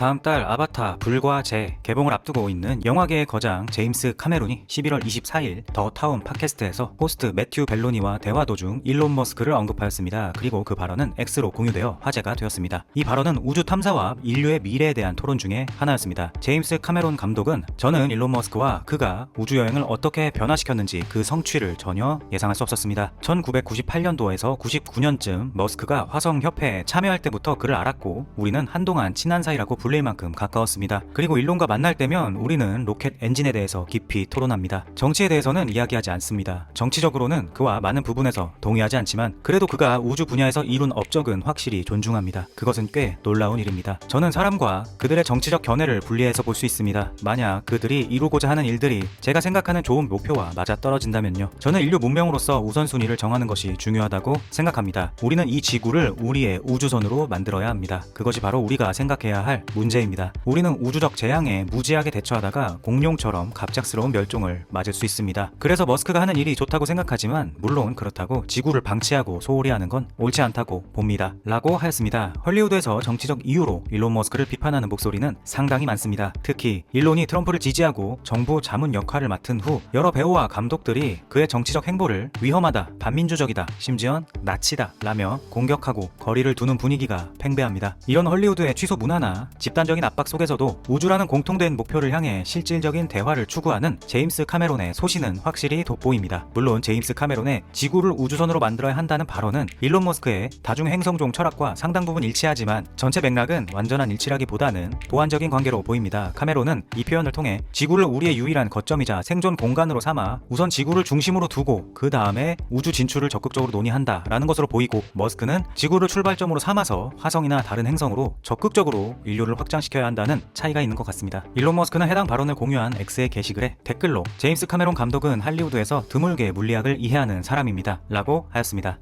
다음 달 아바타 불과 재 개봉을 앞두고 있는 영화계의 거장 제임스 카메론이 11월 24일 더 타운 팟캐스트에서 호스트 매튜 벨로니와 대화 도중 일론 머스크를 언급하였습니다. 그리고 그 발언은 X로 공유되어 화제가 되었습니다. 이 발언은 우주 탐사와 인류의 미래에 대한 토론 중에 하나였습니다. 제임스 카메론 감독은 저는 일론 머스크와 그가 우주 여행을 어떻게 변화시켰는지 그 성취를 전혀 예상할 수 없었습니다. 1998년도에서 99년쯤 머스크가 화성 협회에 참여할 때부터 그를 알았고 우리는 한동안 친한 사이라고 불릴 만큼 가까웠습니다. 그리고 일론과 만날 때면 우리는 로켓 엔진에 대해서 깊이 토론합니다. 정치에 대해서는 이야기하지 않습니다. 정치적으로는 그와 많은 부분에서 동의하지 않지만 그래도 그가 우주 분야에서 이룬 업적은 확실히 존중합니다. 그것은 꽤 놀라운 일입니다. 저는 사람과 그들의 정치적 견해를 분리해서 볼 수 있습니다. 만약 그들이 이루고자 하는 일들이 제가 생각하는 좋은 목표와 맞아 떨어진다면요. 저는 인류 문명으로서 우선순위를 정하는 것이 중요하다고 생각합니다. 우리는 이 지구를 우리의 우주선으로 만들어야 합니다. 그것이 바로 우리가 생각해야 할 문제입니다. 우리는 우주적 재앙에 무지하게 대처하다가 공룡처럼 갑작스러운 멸종을 맞을 수 있습니다. 그래서 머스크가 하는 일이 좋다고 생각하지만 물론 그렇다고 지구를 방치하고 소홀히 하는 건 옳지 않다고 봅니다. 라고 하였습니다. 헐리우드에서 정치적 이유로 일론 머스크를 비판하는 목소리는 상당히 많습니다. 특히 일론이 트럼프를 지지하고 정부 자문 역할을 맡은 후 여러 배우와 감독들이 그의 정치적 행보를 위험하다, 반민주적이다, 심지어 나치다 라며 공격하고 거리를 두는 분위기가 팽배합니다. 이런 헐리우드의 취소 문화나 집단적인 압박 속에서도 우주라는 공통된 목표를 향해 실질적인 대화를 추구하는 제임스 카메론의 소신은 확실히 돋보입니다. 물론 제임스 카메론의 지구를 우주선으로 만들어야 한다는 발언은 일론 머스크의 다중 행성종 철학과 상당 부분 일치하지만 전체 맥락은 완전한 일치라기보다는 보완적인 관계로 보입니다. 카메론은 이 표현을 통해 지구를 우리의 유일한 거점이자 생존 공간으로 삼아 우선 지구를 중심으로 두고 그 다음에 우주 진출을 적극적으로 논의한다라는 것으로 보이고 머스크는 지구를 출발점으로 삼아서 화성이나 다른 행성으로 적극적으로 인류를 확장시켜야 한다는 차이가 있는 것 같습니다. 일론 머스크는 해당 발언을 공유한 X의 게시글에 댓글로 제임스 카메론 감독은 할리우드에서 드물게 물리학을 이해하는 사람입니다. 라고 하였습니다.